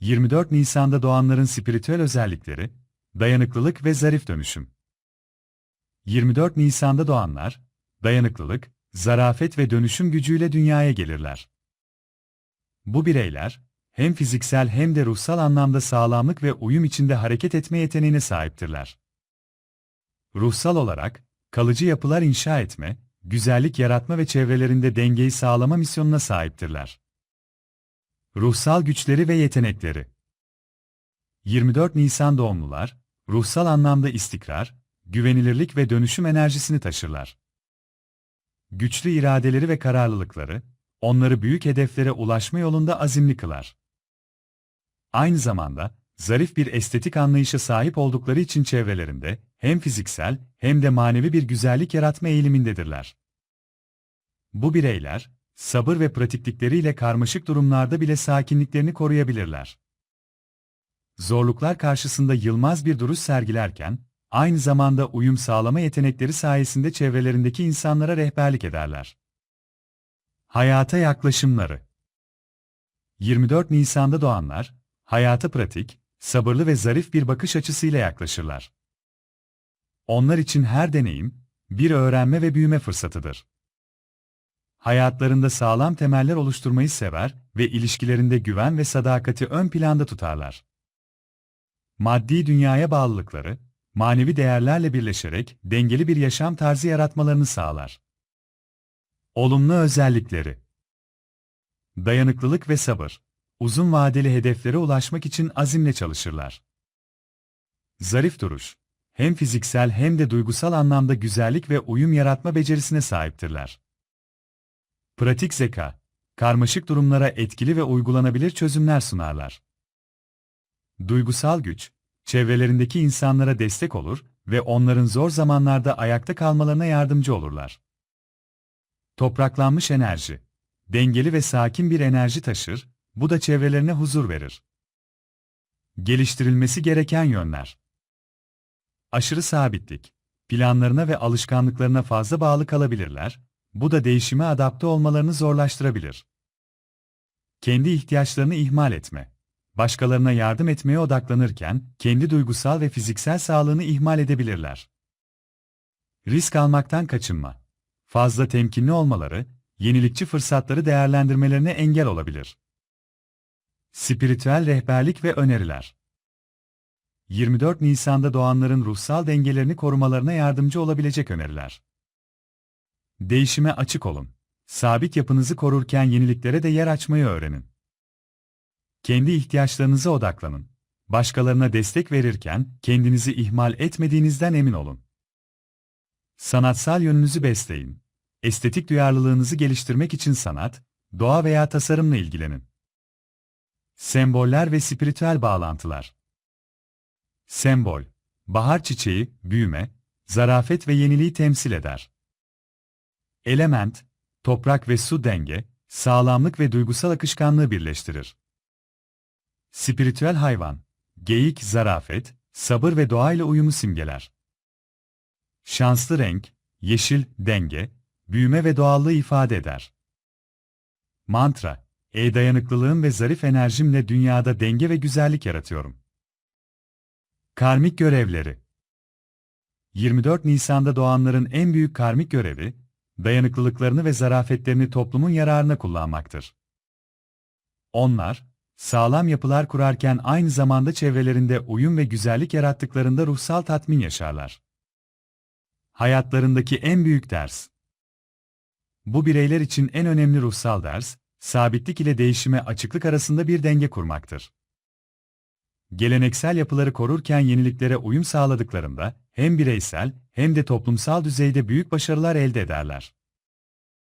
24 Nisan'da doğanların spiritüel özellikleri, dayanıklılık ve zarif dönüşüm. 24 Nisan'da doğanlar, dayanıklılık, zarafet ve dönüşüm gücüyle dünyaya gelirler. Bu bireyler, hem fiziksel hem de ruhsal anlamda sağlamlık ve uyum içinde hareket etme yeteneğine sahiptirler. Ruhsal olarak, kalıcı yapılar inşa etme, güzellik yaratma ve çevrelerinde dengeyi sağlama misyonuna sahiptirler. Ruhsal güçleri ve yetenekleri 24 Nisan doğumlular, ruhsal anlamda istikrar, güvenilirlik ve dönüşüm enerjisini taşırlar. Güçlü iradeleri ve kararlılıkları, onları büyük hedeflere ulaşma yolunda azimli kılar. Aynı zamanda, zarif bir estetik anlayışa sahip oldukları için çevrelerinde, hem fiziksel hem de manevi bir güzellik yaratma eğilimindedirler. Bu bireyler, sabır ve pratiklikleriyle karmaşık durumlarda bile sakinliklerini koruyabilirler. Zorluklar karşısında yılmaz bir duruş sergilerken, aynı zamanda uyum sağlama yetenekleri sayesinde çevrelerindeki insanlara rehberlik ederler. Hayata yaklaşımları 24 Nisan'da doğanlar, hayata pratik, sabırlı ve zarif bir bakış açısıyla yaklaşırlar. Onlar için her deneyim, bir öğrenme ve büyüme fırsatıdır. Hayatlarında sağlam temeller oluşturmayı sever ve ilişkilerinde güven ve sadakati ön planda tutarlar. Maddi dünyaya bağlılıkları, manevi değerlerle birleşerek dengeli bir yaşam tarzı yaratmalarını sağlar. Olumlu özellikleri Dayanıklılık ve sabır. Uzun vadeli hedeflere ulaşmak için azimle çalışırlar. Zarif duruş. Hem fiziksel hem de duygusal anlamda güzellik ve uyum yaratma becerisine sahiptirler. Pratik zeka. Karmaşık durumlara etkili ve uygulanabilir çözümler sunarlar. Duygusal güç. Çevrelerindeki insanlara destek olur ve onların zor zamanlarda ayakta kalmalarına yardımcı olurlar. Topraklanmış enerji. Dengeli ve sakin bir enerji taşır, bu da çevrelerine huzur verir. Geliştirilmesi gereken yönler. Aşırı sabitlik. Planlarına ve alışkanlıklarına fazla bağlı kalabilirler, bu da değişime adapte olmalarını zorlaştırabilir. Kendi ihtiyaçlarını ihmal etme. Başkalarına yardım etmeye odaklanırken, kendi duygusal ve fiziksel sağlığını ihmal edebilirler. Risk almaktan kaçınma. Fazla temkinli olmaları, yenilikçi fırsatları değerlendirmelerine engel olabilir. Spiritüel rehberlik ve öneriler 24 Nisan'da doğanların ruhsal dengelerini korumalarına yardımcı olabilecek öneriler. Değişime açık olun. Sabit yapınızı korurken yeniliklere de yer açmayı öğrenin. Kendi ihtiyaçlarınıza odaklanın. Başkalarına destek verirken kendinizi ihmal etmediğinizden emin olun. Sanatsal yönünüzü besleyin. Estetik duyarlılığınızı geliştirmek için sanat, doğa veya tasarımla ilgilenin. Semboller ve spiritüel bağlantılar. Sembol, bahar çiçeği, büyüme, zarafet ve yeniliği temsil eder. Element, toprak ve su denge, sağlamlık ve duygusal akışkanlığı birleştirir. Spiritüel hayvan, geyik, zarafet, sabır ve doğayla uyumu simgeler. Şanslı renk, yeşil, denge, büyüme ve doğallığı ifade eder. Mantra, e dayanıklılığım ve zarif enerjimle dünyada denge ve güzellik yaratıyorum. Karmik görevleri 24 Nisan'da doğanların en büyük karmik görevi, dayanıklılıklarını ve zarafetlerini toplumun yararına kullanmaktır. Onlar, sağlam yapılar kurarken aynı zamanda çevrelerinde uyum ve güzellik yarattıklarında ruhsal tatmin yaşarlar. Hayatlarındaki en büyük ders. Bu bireyler için en önemli ruhsal ders, sabitlik ile değişime açıklık arasında bir denge kurmaktır. Geleneksel yapıları korurken yeniliklere uyum sağladıklarında hem bireysel hem de toplumsal düzeyde büyük başarılar elde ederler.